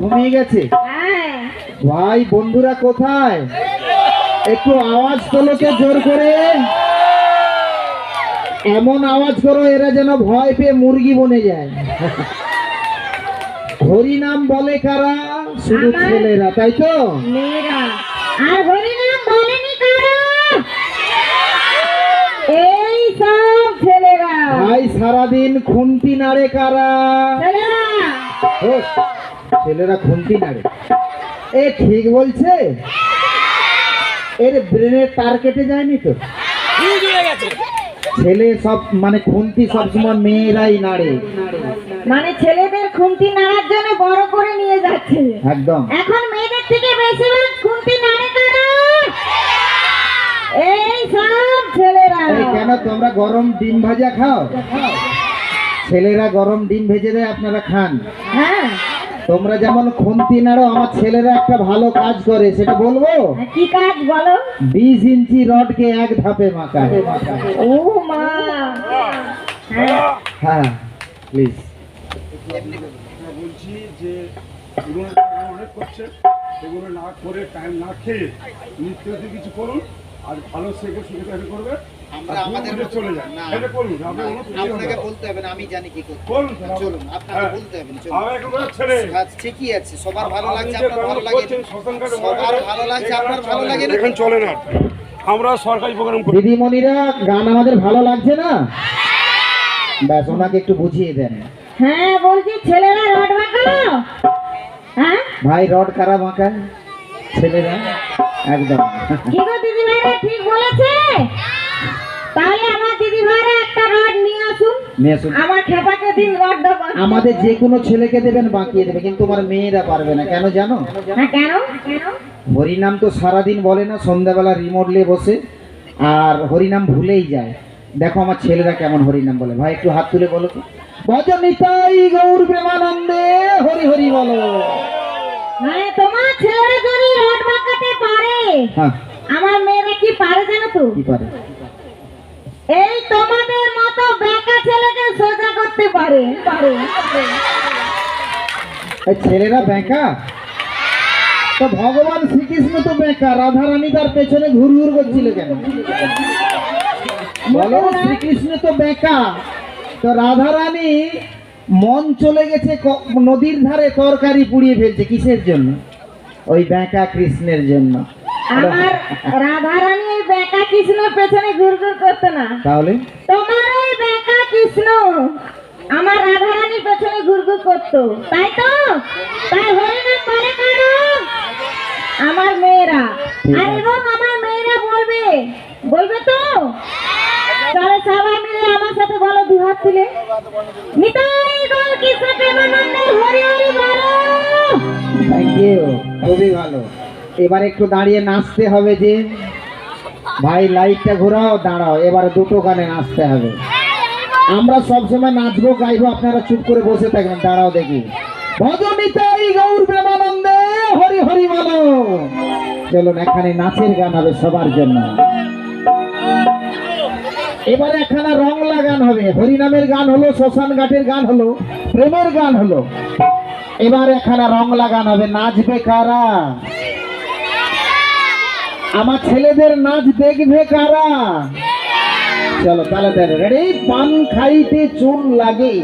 ঘুমিয়ে গেছে? হ্যাঁ। ভাই বন্ধুরা কোথায়? একটু আওয়াজ তোলো তো জোর করে। এমন আওয়াজ করো এরা যেন ভয় পেয়ে মুরগি বনে যায়। হরি নাম বলে কারা? শুধু ছেলেরা তাই তো? আর হরিনাম বলেনি কারা? এই সব ছেলেরা। ভাই সারাদিন খুন্তি নাড়ে কারা? ছেলেরা। ছেলেরা খুন্তি নাড়ে। এ ঠিক বলছে? এর ব্রেনের তার কেটে যায়নি তো? ছেলে সব মানে খুন্তি সবসময় মেয়েরাই নাড়ে। মানে ছেলেদের খুন্তি নাড়ার জন্য বড় করে নিয়ে যাচ্ছে। একদম। এখন মেয়েদের থেকে বেশিরভাগ খুন্তি নাড়ে কারা? এই সব ছেলেরা। কেন তোমরা গরম ডিম ভাজা খাও? ছেলেরা গরম ডিম ভেজে দেয় আপনারা খান। হ্যাঁ। তোমরা যেমন খুন্তি নাড়ো আমার ছেলেরা একটা ভালো কাজ করে সেটা বলব? কি কাজ বলো? বিশ ইঞ্চি রডকে এক ধাপে মাখায় ও মা। হ্যাঁ প্লিজ বলছি যে অনেক করছে এগুলো না করে টাইম না খেয়ে নিত্যতে কিছু করুন আর ভালো শেখে সুবিধা করবে। আমরা আমাদের দূরে চলে যান। না। এটা করুন আপনি কোনো ক্ষতি হবে আপনাকে বলতে হবে না আমি জানি কি করতে আপনি- চলুন আপনাকে হ্যাঁ। বলতে হবে না চলুন ঠিকই আছে সবার ভালো লাগছে আপনার ভালো লাগে সবার ভালো লাগছে আপনার ভালো চলে না। লাগে না। এখানে চলে না। আমরা সরকারি প্রোগ্রাম করি। দিদিমণিরা গান আমাদের ভালো লাগছে না? ব্যাস ওনাকে একটু বুঝিয়ে দেন। হ্যাঁ বলছি ছেলেরা রড হ্যাঁ? ভাই রড কারা মাখায়? ছেলেরা? একদম। কি গো দিদি ঠিক বলেছে? তাহলে আমার দিদি ভাইরা একটা রড নিয়ে আসুন। নিয়ে আসুন। আমার খেপাকে দিন রডটা বাঁধতে। আমাদের যে কোনো ছেলেকে দেবেন বাঁকিয়ে দেবে কিন্তু আমার মেয়েরা পারবে না। কেন জানো? হ্যাঁ কেন? হরিনাম তো সারাদিন বলে না সন্ধ্যাবেলা রিমোট নিয়ে বসে আর হরিনাম ভুলেই যায়। দেখো আমার ছেলেরা কেমন হরিনাম বলে। ভাই একটু হাত তুলে বলো তো। ভজনিতাই গৌর প্রেমানন্দে হরি হরি বলো। হ্যাঁ তোমার ছেলেরা যদি রড মাখাতে পারে হ্যাঁ। আমার মেয়েরা কি পারে জানো তো? কি পারে? এই তোমাদের মতো বেকা ছেলেকে সোজা করতে পারে। ছেলেরা বেঁকা? তো ভগবান শ্রীকৃষ্ণ তো বেঁকা, রাধারানী তার পেছনে ঘুর ঘুর করছিল কেন? বলো, শ্রীকৃষ্ণ তো বেঁকা। তো রাধা রানী মন চলে গেছে নদীর ধারে তরকারি পুড়িয়ে ফেলছে, কিসের জন্য? ওই বেঁকা কৃষ্ণের জন্য। আমার রাধারানী এই বেকা কৃষ্ণের পেছনে ঘুরঘুর করতো না। তাহলে? তোমার এই বেকা কৃষ্ণ আমার রাধারানীর পেছনে ঘুরঘুর করতো। তাই তো? তাই হরিনাম বলে কারও? আমার মেয়েরা। আর এবং আমার মেয়েরা বলবে বলবে তো? তাহলে সবাই মিলে আমার সাথে বলো দু হাত তুলে। নিতাই গৌর কৃষ্ণ প্রেমানন্দে হরি হরি বলো। থ্যাংক ইউ খুবই ভালো। এবার একটু দাঁড়িয়ে নাচতে হবে যে। ভাই, লাইটটা ঘোরাও, দাঁড়াও, এবার দুটো গানে নাচতে হবে। আমরা সবসময় নাচবো, গাইবো, আপনারা চুপ করে বসে থাকবেন দাঁড়াও দেখি। ভজনিতাই গৌর প্রেমানন্দে, হরি হরি বলো চলুন, এখানে নাচের গান হবে সবার জন্য। এবারে একখানা রং লাগান হবে। হরিনামের গান হলো, শ্মশান ঘাটের গান হলো, প্রেমের গান হলো। এবার একখানা রং লাগান হবে, নাচবে কারা? আমার ছেলেদের নাচ দেখবে কারা? চলো তাহলে রেডি পান খাইতে চুন লাগে।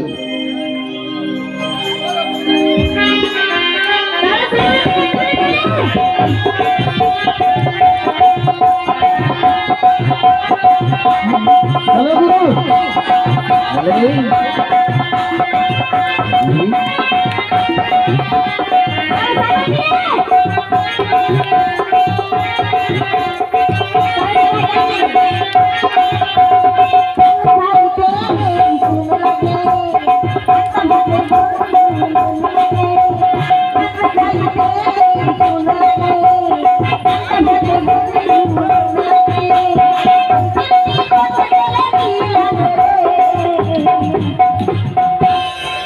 হ্যালো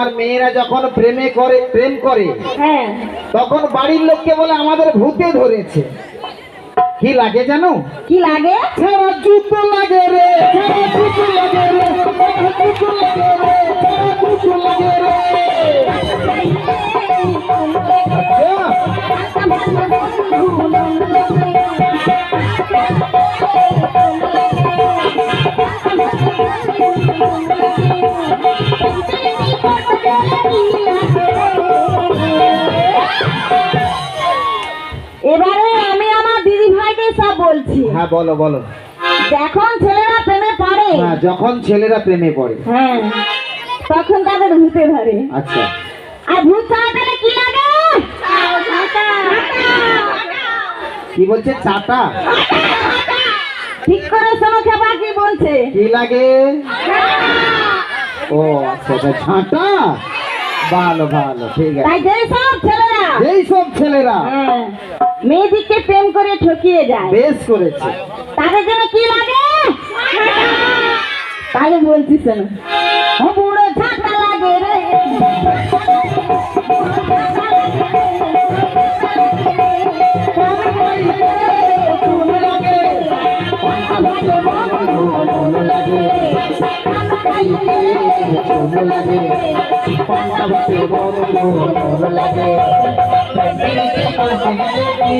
তোমার মেয়েরা যখন প্রেমে করে প্রেম করে হ্যাঁ। তখন বাড়ির লোককে বলে আমাদের ভূতে ধরেছে। কি লাগে জানো? কি লাগে? জুতো লাগে রে জুতো লাগে রে ছাড়া জুতো লাগে রে ছাড়া জুতো লাগে রে। সব বলছি। হ্যাঁ বলো বলো। যখন ছেলেরা প্রেমে পড়ে হ্যাঁ যখন ছেলেরা প্রেমে পড়ে। হ্যাঁ তখন তাদের ভূতে ধরে। আচ্ছা। আর ভূত তাহলে কি লাগে? কি বলছে? চাটা? ঠিক করে শোনো খেপা কি বলছে? কি লাগে? ও আচ্ছা আচ্ছা ছাঁটা ভালো ভালো ঠিক আছে। তাই যে সব ছেলেরা। এই সব ছেলেরা। হ্যাঁ, মেয়েদিকে প্রেম করে ঠকিয়ে যায় বেশ করেছে। তাদের জন্য কি লাগে? তাহলে বলছিস না বুড়ো ছাতা লাগে রে। লাগে পঞ্চাশে বড় বড় লাগে পঞ্চাশে বড় লাগে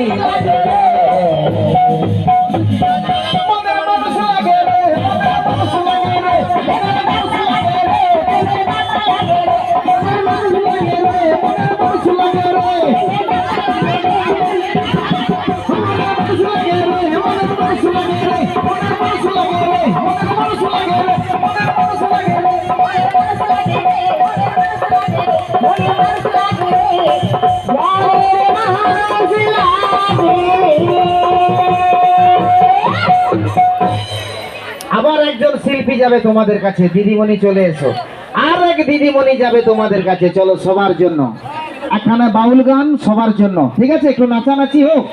আবার একজন শিল্পী যাবে তোমাদের কাছে, দিদিমণি চলে এসো। আর এক দিদিমণি যাবে তোমাদের কাছে, চলো সবার জন্য। একখানা বাউল গান সবার জন্য। ঠিক আছে, একটু নাচানাচি হোক।